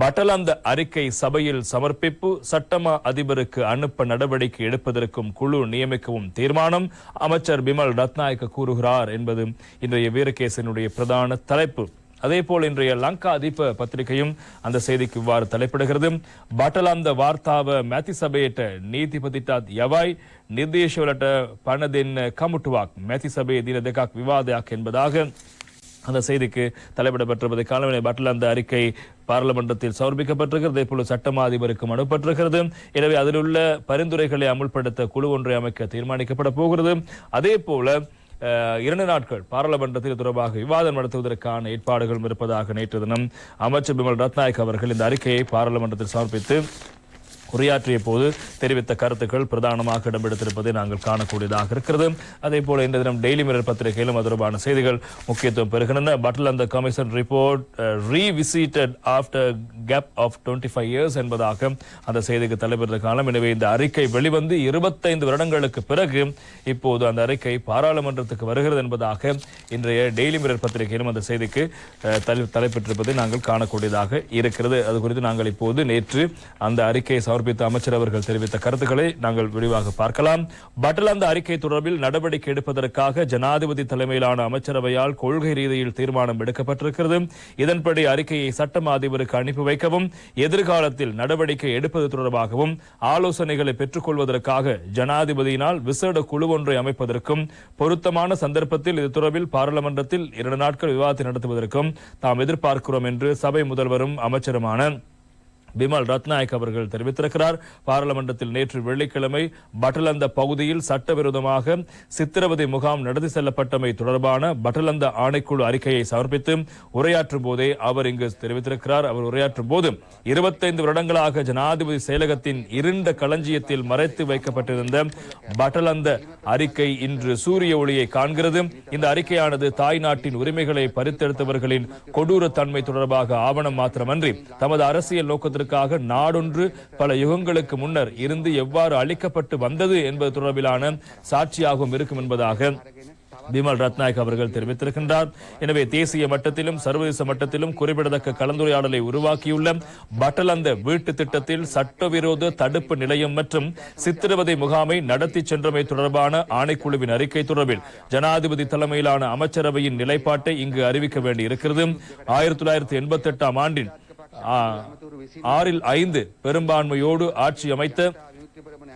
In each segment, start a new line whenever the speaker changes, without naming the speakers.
பட்டலந்த அறிக்கை சபையில் சமர்ப்பிப்பு சட்டமா அதிபருக்கு அனுப்ப நடவடிக்கை எடுப்பதற்கும் குழு நியமிக்கவும் தீர்மானம் அமைச்சர் பிமல் ரத்நாயக்க கூறுகிறார் என்பது இன்றைய வீரகேசனுடைய பிரதான தலைப்பு. அதேபோல் இன்றைய லங்கா அதிப பத்திரிகையும் அந்த செய்திக்கு இவ்வாறு தலைப்பிடுகிறது. பட்டலாந்த வார்த்தாவ மேத்தி சபையிட்ட நீதிபதிட்டாத் யவாய் ನಿರ್ದೇಶವಲಟ ಪಣದೆನ್ ಕಮುಟುವಾಕ್ ಮೆಥಿಸಭೆ ದಿನ ದೆಕಾಕ್ ವಿವಾದಯಾಕ್ என்பதாக அந்த செய்திக்கு தலைப்பிடப்பட்டிருப்பதை காலநிலை பட்டில் அந்த அறிக்கை பாராளுமன்றத்தில் சமர்ப்பிக்கப்பட்டிருக்கிறது. அதே போல சட்டமா அதிபருக்கும் அனுப்பப்பட்டிருக்கிறது எனவே அதில் உள்ள பரிந்துரைகளை அமுல்படுத்த குழு ஒன்றை அமைக்க தீர்மானிக்கப்பட போகிறது. அதே போல இரண்டு நாட்கள் பாராளுமன்றத்தில் தொடர்பாக விவாதம் நடத்துவதற்கான ஏற்பாடுகளும் இருப்பதாக நேற்று தினம் அமைச்சர் பிமல் ரத்நாயக் அவர்கள் இந்த அறிக்கையை பாராளுமன்றத்தில் சமர்ப்பித்து உரையாற்றிய போது தெரிவித்த கருத்துக்கள் பிரதானமாக இடம்பெடுத்திருப்பதை நாங்கள் காணக்கூடியதாக இருக்கிறது. அதே போல இந்த தினம் டெய்லி மிரர் பத்திரிகையிலும் அது தொடர்பான செய்திகள் முக்கியத்துவம் பெறுகின்றன. பட்டில் அந்த commission report revisited after gap of twenty five years என்பதாக அந்த செய்திக்கு தலைப்பெறுத காலம். எனவே இந்த அறிக்கை வெளிவந்து இருபத்தைந்து வருடங்களுக்கு பிறகு இப்போது அந்த அறிக்கை பாராளுமன்றத்துக்கு வருகிறது என்பதாக இன்றைய டெய்லி மிரர் பத்திரிகையிலும் அந்த செய்திக்கு uh, தலை தலைப்பெற்றிருப்பதை நாங்கள் காணக்கூடியதாக இருக்கிறது. அது குறித்து நாங்கள் இப்போது நேற்று அந்த அறிக்கையை சமர்ப்பித்த அமைச்சர் அவர்கள் தெரிவித்த கருத்துக்களை நாங்கள் விரிவாக பார்க்கலாம். பட்டலாந்த அறிக்கை தொடர்பில் நடவடிக்கை எடுப்பதற்காக ஜனாதிபதி தலைமையிலான அமைச்சரவையால் கொள்கை ரீதியில் தீர்மானம் எடுக்கப்பட்டிருக்கிறது. இதன்படி அறிக்கையை சட்டம் அதிபருக்கு அனுப்பி வைக்கவும் எதிர்காலத்தில் நடவடிக்கை எடுப்பது தொடர்பாகவும் ஆலோசனைகளை பெற்றுக்கொள்வதற்காக ஜனாதிபதியினால் விசேட குழு ஒன்றை அமைப்பதற்கும் பொருத்தமான சந்தர்ப்பத்தில் இது தொடர்பில் பாராளுமன்றத்தில் இரண்டு நாட்கள் விவாதத்தை நடத்துவதற்கும் தாம் எதிர்பார்க்கிறோம் என்று சபை முதல்வரும் அமைச்சருமான பிமல் ரத்நாயக் அவர்கள் தெரிவித்திருக்கிறார். பாராளுமன்றத்தில் நேற்று வெள்ளிக்கிழமை பட்டலந்த பகுதியில் சட்டவிரோதமாக சித்திரவதை முகாம் நடத்தி செல்லப்பட்டமை தொடர்பான பட்டலந்த ஆணைக்குழு அறிக்கையை சமர்ப்பித்து உரையாற்றும் போதே அவர் இங்கு தெரிவித்திருக்கிறார். அவர் உரையாற்றும் போது இருபத்தைந்து வருடங்களாக ஜனாதிபதி செயலகத்தின் இருண்ட களஞ்சியத்தில் மறைத்து வைக்கப்பட்டிருந்த பட்டலந்த அறிக்கை இன்று சூரிய ஒளியை காண்கிறது. இந்த அறிக்கையானது தாய் நாட்டின் உரிமைகளை பறித்தெடுத்தவர்களின் கொடூரத்தன்மை தொடர்பாக ஆவணம் மாத்திரமன்றி தமது அரசியல் நோக்கத்திற்காக நாடொன்று பல யுகங்களுக்கு முன்னர் இருந்து எவ்வாறு அளிக்கப்பட்டு வந்தது என்பது தொடர்பிலான சாட்சியாகவும் இருக்கும் என்பதாக பிமல் ரத்நாயக் அவர்கள் தெரிவித்திருக்கின்றார். எனவே தேசிய மட்டத்திலும் சர்வதேச மட்டத்திலும் குறிப்பிடத்தக்க கலந்துரையாடலை உருவாக்கியுள்ள பட்டலந்த வீட்டு திட்டத்தில் சட்டவிரோத தடுப்பு நிலையம் மற்றும் சித்திரவதை முகாமை நடத்தி சென்றமை தொடர்பான ஆணைக்குழுவின் அறிக்கை தொடர்பில் ஜனாதிபதி தலைமையிலான அமைச்சரவையின் நிலைப்பாட்டை இங்கு அறிவிக்க வேண்டியிருக்கிறது. ஆயிரத்தி தொள்ளாயிரத்தி எண்பத்தி எட்டாம் ஆண்டின் ஆறில் ஐந்து பெரும்பான்மையோடு ஆட்சி அமைத்த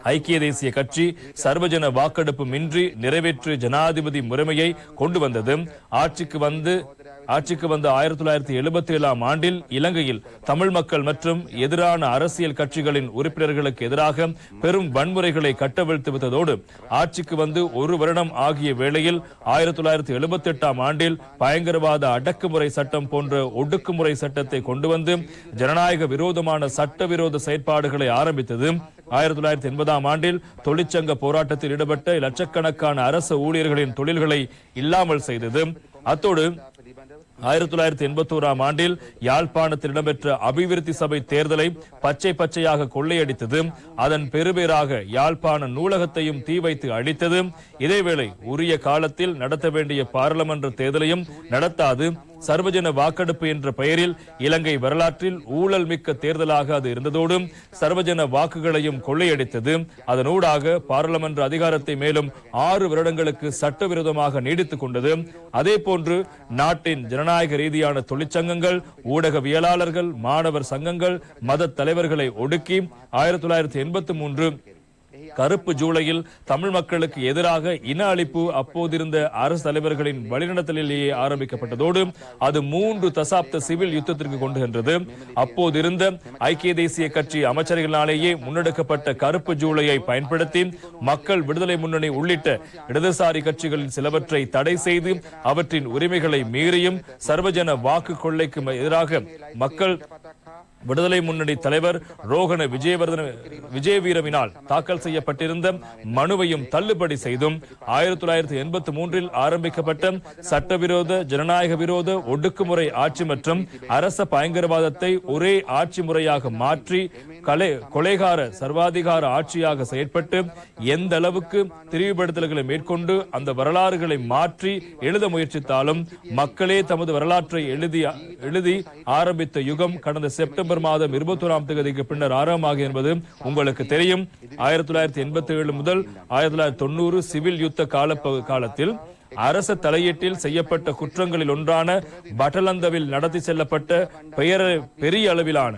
ஐக்கிய தேசிய கட்சி சர்வஜன வாக்கெடுப்பு மின்றி நிறைவேற்று ஜனாதிபதி முறைமையை கொண்டு வந்தது ஆட்சிக்கு வந்து ஆட்சிக்கு வந்த ஆயிரத்தி தொள்ளாயிரத்தி எழுபத்தி ஏழாம் ஆண்டில் இலங்கையில் தமிழ் மக்கள் மற்றும் எதிரான அரசியல் கட்சிகளின் உறுப்பினர்களுக்கு எதிராக பெரும் வன்முறைகளை கட்டவிழ்த்து விட்டதோடு ஆட்சிக்கு வந்து ஒரு வருடம் ஆகிய வேளையில் ஆயிரத்தி தொள்ளாயிரத்தி எழுபத்தி எட்டாம் ஆண்டில் பயங்கரவாத அடக்குமுறை சட்டம் போன்ற ஒடுக்குமுறை சட்டத்தை கொண்டு வந்து ஜனநாயக விரோதமான சட்டவிரோத செயற்பாடுகளை ஆரம்பித்தது. ஆயிரத்தி தொள்ளாயிரத்தி எண்பதாம் ஆண்டில் தொழிற்சங்க போராட்டத்தில் ஈடுபட்ட லட்சக்கணக்கான அரசு ஊழியர்களின் தொழில்களை இல்லாமல் செய்தது. அத்தோடு ஆயிரத்தி தொள்ளாயிரத்தி எண்பத்தி ஓராம் ஆண்டில் யாழ்ப்பாணத்தில் இடம்பெற்ற அபிவிருத்தி சபை தேர்தலை பச்சை பச்சையாக கொள்ளையடித்தது. அதன் பெருபேராக யாழ்ப்பாண நூலகத்தையும் தீ வைத்து அழித்தது. இதேவேளை உரிய காலத்தில் நடத்த வேண்டிய பாராளுமன்ற தேர்தலையும் நடத்தாது. சர்வஜன வாக்கெடுப்பு என்ற பெயரில் இலங்கை வரலாற்றில் ஊழல் மிக்க தேர்தலாக அது இருந்ததோடு சர்வஜன வாக்குகளையும் கொள்ளையடித்தது. அதனூடாக பாராளுமன்ற அதிகாரத்தை மேலும் ஆறு வருடங்களுக்கு சட்டவிரோதமாக நீடித்துக் கொண்டது. அதே போன்று நாட்டின் ஜனநாயக ரீதியான தொழிற்சங்கங்கள் ஊடகவியலாளர்கள் மாணவர் சங்கங்கள் மத தலைவர்களை ஒடுக்கி ஆயிரத்தி தொள்ளாயிரத்தி எண்பத்தி மூன்று கருப்பு ஜூலையில் தமிழ் மக்களுக்கு எதிராக இன அழிப்பு அப்போதிருந்த அரசு தலைவர்களின் வழிநடத்தலிலேயே ஆரம்பிக்கப்பட்டதோடு அது மூன்று தசாப்த சிவில் யுத்தத்திற்கு கொண்டு சென்றது. அப்போதிருந்த ஐக்கிய தேசிய கட்சி அமைச்சர்களாலேயே முன்னெடுக்கப்பட்ட கருப்பு ஜூலையை பயன்படுத்தி மக்கள் விடுதலை முன்னணி உள்ளிட்ட இடதுசாரி கட்சிகளின் சிலவற்றை தடை செய்து அவற்றின் உரிமைகளை மீறியும் சர்வஜன வாக்கு கொள்ளைக்கு எதிராக மக்கள் விடுதலை முன்னணி தலைவர் ரோகண விஜயவர்தன விஜயவீரவினால் தாக்கல் செய்யப்பட்டிருந்த மனுவையும் தள்ளுபடி செய்தும் ஆயிரத்தி தொள்ளாயிரத்தி எண்பத்தி மூன்றில் ஆரம்பிக்கப்பட்ட சட்டவிரோத ஜனநாயக விரோத ஒடுக்குமுறை ஆட்சி மற்றும் அரச பயங்கரவாதத்தை ஒரே ஆட்சி முறையாக மாற்றி கலை கொலைகார சர்வாதிகார ஆட்சியாக செயற்பட்டு எந்த அளவுக்கு திரிவுபடுத்தல்களை மேற்கொண்டு அந்த வரலாறுகளை மாற்றி எழுத முயற்சித்தாலும் மக்களே தமது வரலாற்றை எழுதி எழுதி ஆரம்பித்த யுகம் கடந்த செப்டம்பர் செப்டம்பர் மாதம் இருபத்தோராம் தேதிக்கு பின்னர் ஆரம்பமாக என்பது உங்களுக்கு தெரியும். ஆயிரத்தி தொள்ளாயிரத்தி எண்பத்தி ஏழு முதல் ஆயிரத்தி தொள்ளாயிரத்தி தொண்ணூறு சிவில் யுத்த கால காலத்தில் அரச தலையீட்டில் செய்யப்பட்ட குற்றங்களில் ஒன்றான பட்டலந்தவில் நடத்தி செல்லப்பட்ட பெயர பெரிய அளவிலான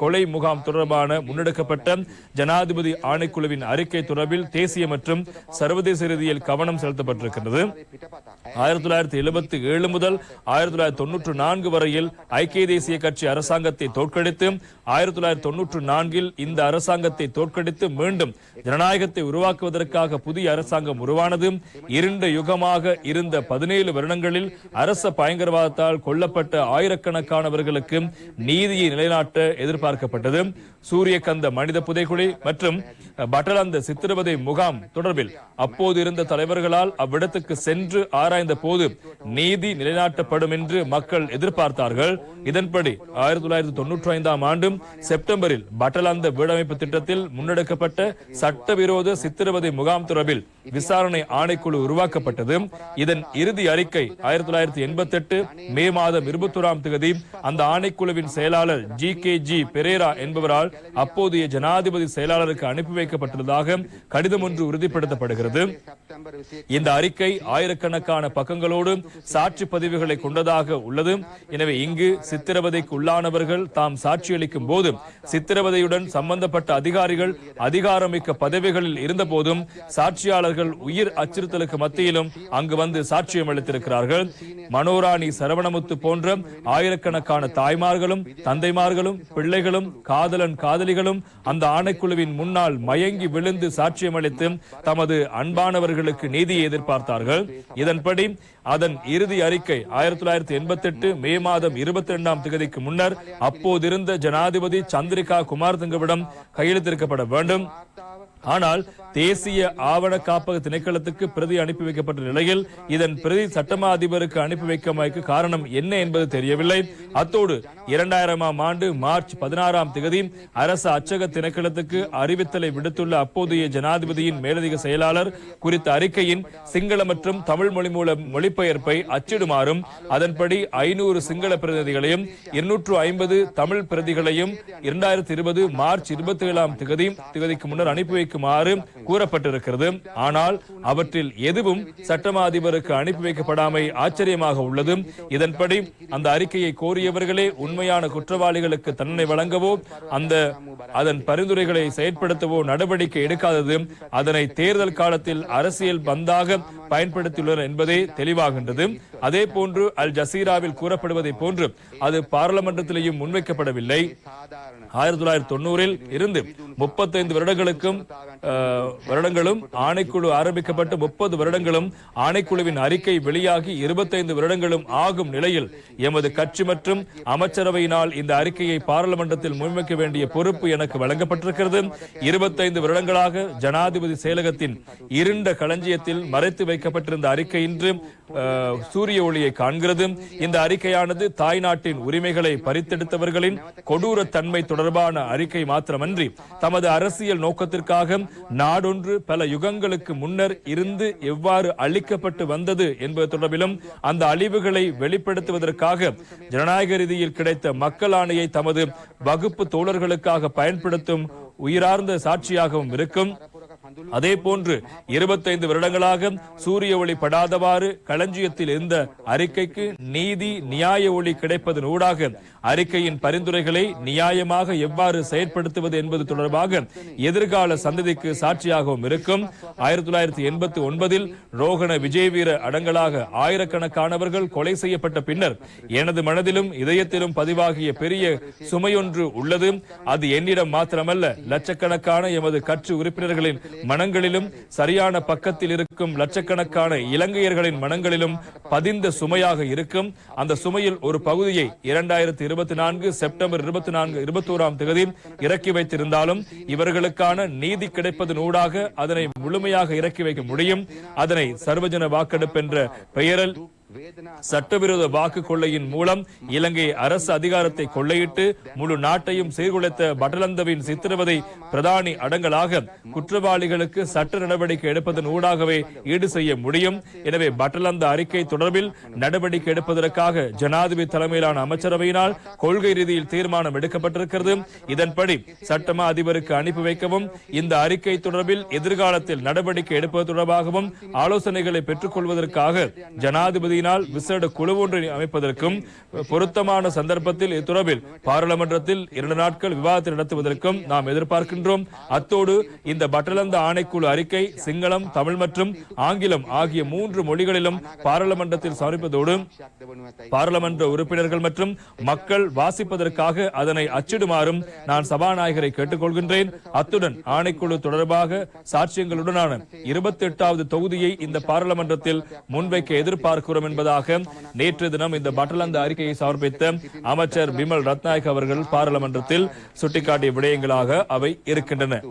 கொலை முகாம் தொடர்பான முன்னெடுக்கப்பட்ட ஜனாதிபதி ஆணைக்குழுவின் அறிக்கை தொடர்பில் தேசிய மற்றும் சர்வதேச ரீதியில் கவனம் செலுத்தப்பட்டிருக்கிறது ஆயிரத்தி தொள்ளாயிரத்தி எழுபத்தி ஏழு முதல் ஆயிரத்தி தொள்ளாயிரத்தி தொன்னூற்று நான்கு வரையில் ஐக்கிய தேசிய கட்சி அரசாங்கத்தை தோற்கடித்து ஆயிரத்தி தொள்ளாயிரத்தி தொன்னூற்று நான்கில் இந்த அரசாங்கத்தை தோற்கடித்து மீண்டும் ஜனநாயகத்தை உருவாக்குவதற்காக புதிய அரசாங்கம் உருவானது. இருண்ட யுகமாக இருந்த பதினேழு வருடங்களில் அரச பயங்கரவாதத்தால் கொல்லப்பட்ட ஆயிரக்கணக்கானவர்களுக்கு நீதியை நிலைநாட்ட எதிர்பார்க்கப்பட்டது. சூரியகந்த மனித புதைக்குழி மற்றும் பட்டலந்த சித்திரவதை முகாம் தொடர்பில் அப்போது இருந்த தலைவர்களால் அவ்விடத்துக்கு சென்று ஆராய்ந்த போது நீதி நிலைநாட்டப்படும் என்று மக்கள் எதிர்பார்த்தார்கள். இதன்படி ஆயிரத்தி தொள்ளாயிரத்தி தொன்னூற்றி ஐந்தாம் ஆண்டு செப்டம்பரில் பட்டலந்த வீடமைப்பு திட்டத்தில் முன்னெடுக்கப்பட்ட சட்டவிரோத சித்திரவதை முகாம் தொடர்பில் விசாரணை ஆணைக்குழு உருவாக்கப்பட்டது. இதன் இறுதி அறிக்கை ஆயிரத்தி தொள்ளாயிரத்தி எண்பத்தி எட்டு மே மாதம் இருபத்தோராம் தேதி அந்த ஆணைக்குழுவின் செயலாளர் ஜி கே ஜி பெரேரா என்பவரால் அப்போதைய ஜனாதிபதி செயலாளருக்கு அனுப்பி வைக்கப்பட்டுள்ளதாக கடிதம் ஒன்று உறுதிப்படுத்தப்படுகிறது. இந்த அறிக்கை ஆயிரக்கணக்கான பக்கங்களோடு சாட்சி பதிவுகளை கொண்டதாக உள்ளது. எனவே இங்கு சித்திரவதைக்கு உள்ளானவர்கள் தாம் சாட்சியளிக்கும் போது சித்திரவதையுடன் சம்பந்தப்பட்ட அதிகாரிகள் அதிகாரமிக்க பதவிகளில் இருந்த போதும் தொழிலாளர்கள் உயிர் அச்சுறுத்தலுக்கு மத்தியிலும் அங்கு வந்து சாட்சியம் அளித்திருக்கிறார்கள். மனோராணி சரவணமுத்து போன்ற ஆயிரக்கணக்கான தாய்மார்களும் தந்தைமார்களும் பிள்ளைகளும் காதலன் காதலிகளும் அந்த ஆணைக்குழுவின் முன்னால் மயங்கி விழுந்து சாட்சியம் அளித்து தமது அன்பானவர்களுக்கு நீதியை எதிர்பார்த்தார்கள். இதன்படி அதன் இறுதி அறிக்கை ஆயிரத்தி தொள்ளாயிரத்தி எண்பத்தி எட்டு மே மாதம் இருபத்தி இரண்டாம் தேதிக்கு முன்னர் அப்போதிருந்த ஜனாதிபதி சந்திரிகா குமார் தங்கவிடம் கையெழுத்திருக்கப்பட வேண்டும். ஆனால் தேசிய ஆவண காப்பக திணைக்களத்துக்கு பிரதி அனுப்பி வைக்கப்பட்ட நிலையில் இதன் பிரதி சட்டமா அதிபருக்கு அனுப்பி வைக்கமைக்கு காரணம் என்ன என்பது தெரியவில்லை. அத்தோடு இரண்டாயிரமாம் ஆண்டு மார்ச் பதினாறாம் திகதி அரசு அச்சக திணைக்களத்துக்கு அறிவித்தலை விடுத்துள்ள அப்போதைய ஜனாதிபதியின் மேலதிக செயலாளர் குறித்த அறிக்கையின் சிங்கள மற்றும் தமிழ் மொழி மூலம் மொழிபெயர்ப்பை அச்சிடுமாறும் அதன்படி ஐநூறு சிங்கள பிரதிநிதிகளையும் இருநூற்று ஐம்பது தமிழ் பிரதிகளையும் இரண்டாயிரத்தி இருபது மார்ச் இருபத்தி ஏழாம் திகதி திகதிக்கு முன்னர் அனுப்பி வைக்குமாறு கூறப்பட்டிருக்கிறது. ஆனால் அவற்றில் எதுவும் சட்டமா அதிபருக்கு அனுப்பி வைக்கப்படாமை ஆச்சரியமாக உள்ளது. இதன்படி அந்த அறிக்கையை கோரியவர்களே உண்மையான குற்றவாளிகளுக்கு தண்டனை வழங்கவோ அந்த அதன் பரிந்துரைகளை செயற்படுத்தவோ நடவடிக்கை எடுக்காதது. அதனை தேர்தல் காலத்தில் அரசியல் பந்தாக பயன்படுத்தியுள்ளனர் என்பதே தெளிவாகின்றது. அதே போன்று அல் ஜசீராவில் கூறப்படுவதை போன்று அது பாராளுமன்றத்திலேயும் முன்வைக்கப்படவில்லை. ஆயிரத்தி தொள்ளாயிரத்தி தொண்ணூறில் இருந்து முப்பத்தைந்து வருடங்களுக்கும் வருடங்களும் ஆணைக்குழு ஆரம்பிக்கப்பட்டு முப்பது வருடங்களும் ஆணைக்குழுவின் அறிக்கை வெளியாகி இருபத்தைந்து வருடங்களும் ஆகும் நிலையில் எமது கட்சி மற்றும் அமைச்சரவையினால் இந்த அறிக்கையை பாராளுமன்றத்தில் முன்வைக்க வேண்டிய பொறுப்பு எனக்கு வழங்கப்பட்டிருக்கிறது. இருபத்தைந்து வருடங்களாக ஜனாதிபதி செயலகத்தின் இருண்ட களஞ்சியத்தில் மறைத்து வைக்கப்பட்டிருந்த அறிக்கை இன்று சூரிய ஒளியை காண்கிறது. இந்த அறிக்கையானது தாய்நாட்டின் உரிமைகளை பறித்தெடுத்தவர்களின் கொடூர தன்மை தொடர்பான அறிக்கை மாத்திரமன்றி தமது அரசியல் நோக்கத்திற்காக நாடொன்று பல யுகங்களுக்கு முன்னர் இருந்து எவ்வாறு அழிக்கப்பட்டு வந்தது என்பது தொடர்பிலும் அந்த அழிவுகளை வெளிப்படுத்துவதற்காக ஜனநாயக ரீதியில் கிடைத்த மக்கள் ஆணையை தமது வகுப்பு தோழர்களுக்காக பயன்படுத்தும் உயிரார்ந்த சாட்சியாகவும் இருக்கும். அதே போன்று இருபத்தைந்து வருடங்களாக சூரிய ஒளி படாதவாறு களஞ்சியத்தில் இருந்த அறிக்கைக்கு நீதி நியாய ஒளி கிடைப்பதன் ஊடாக அறிக்கையின் பரிந்துரைகளை நியாயமாக எவ்வாறு செயற்படுத்துவது என்பது தொடர்பாக எதிர்கால சந்ததிக்கு சாட்சியாகவும் இருக்கும். ஆயிரத்தி தொள்ளாயிரத்தி எண்பத்தி ஒன்பதில் ரோகண விஜயவீர அடங்கலாக ஆயிரக்கணக்கானவர்கள் கொலை செய்யப்பட்ட பின்னர் எனது மனதிலும் இதயத்திலும் பதிவாகிய பெரிய சுமையொன்று உள்ளது. அது என்னிடம் மாத்திரமல்ல லட்சக்கணக்கான எமது கட்சி உறுப்பினர்களின் மனங்களிலும் சரியான பக்கத்தில் இருக்கும் லட்சக்கணக்கான இலங்கையர்களின் மனங்களிலும் பதிந்த சுமையாக இருக்கும். அந்த சுமையில் ஒரு பகுதியை இரண்டாயிரத்தி இருபத்தி நான்கு செப்டம்பர் இருபத்தி நான்கு இருபத்தோராம் தேதி இறக்கி வைத்திருந்தாலும் இவர்களுக்கான நீதி கிடைப்பதன் ஊடாக அதனை முழுமையாக இறக்கி வைக்க முடியும். அதனை சர்வஜன வாக்கெடுப்பு என்ற பெயரில் சட்டவிரோத வாக்கு கொள்ளையின் மூலம் இலங்கை அரசு அதிகாரத்தை கொள்ளையிட்டு முழு நாட்டையும் சீர்குலைத்த பட்டலந்தவின் சித்திரவதை பிரதானி அடங்கலாக குற்றவாளிகளுக்கு சட்ட நடவடிக்கை எடுப்பதன் ஊடாகவே ஈடு செய்ய முடியும். எனவே பட்டலந்த அறிக்கை தொடர்பில் நடவடிக்கை எடுப்பதற்காக ஜனாதிபதி தலைமையிலான அமைச்சரவையினால் கொள்கை ரீதியில் தீர்மானம் எடுக்கப்பட்டிருக்கிறது. இதன்படி சட்டமா அதிபருக்கு அனுப்பி வைக்கவும் இந்த அறிக்கை தொடர்பில் எதிர்காலத்தில் நடவடிக்கை எடுப்பது தொடர்பாகவும் ஆலோசனைகளை பெற்றுக் கொள்வதற்காக ஜனாதிபதி சபையினால் விசேட குழு ஒன்றை அமைப்பதற்கும் பொருத்தமான சந்தர்ப்பத்தில் இத்துறவில் பாராளுமன்றத்தில் இரண்டு நாட்கள் விவாதத்தை நடத்துவதற்கும் நாம் எதிர்பார்க்கின்றோம். அத்தோடு இந்த பட்டலந்த ஆணைக்குழு அறிக்கை சிங்களம் தமிழ் மற்றும் ஆங்கிலம் ஆகிய மூன்று மொழிகளிலும் பாராளுமன்றத்தில் சமர்ப்பதோடு பாராளுமன்ற உறுப்பினர்கள் மற்றும் மக்கள் வாசிப்பதற்காக அதனை அச்சிடுமாறும் நான் சபாநாயகரை கேட்டுக்கொள்கின்றேன். அத்துடன் ஆணைக்குழு தொடர்பாக சாட்சியங்களுடனான இருபத்தி எட்டாவது தொகுதியை இந்த பாராளுமன்றத்தில் முன்வைக்க எதிர்பார்க்கிறோம் என்பதாக நேற்று தினம் இந்த பட்டலந்த அறிக்கையை சமர்ப்பித்த அமைச்சர் பிமல் ரத்நாயக் அவர்கள் பாராளுமன்றத்தில் சுட்டிக்காட்டிய விடயங்களாக அவை இருக்கின்றன.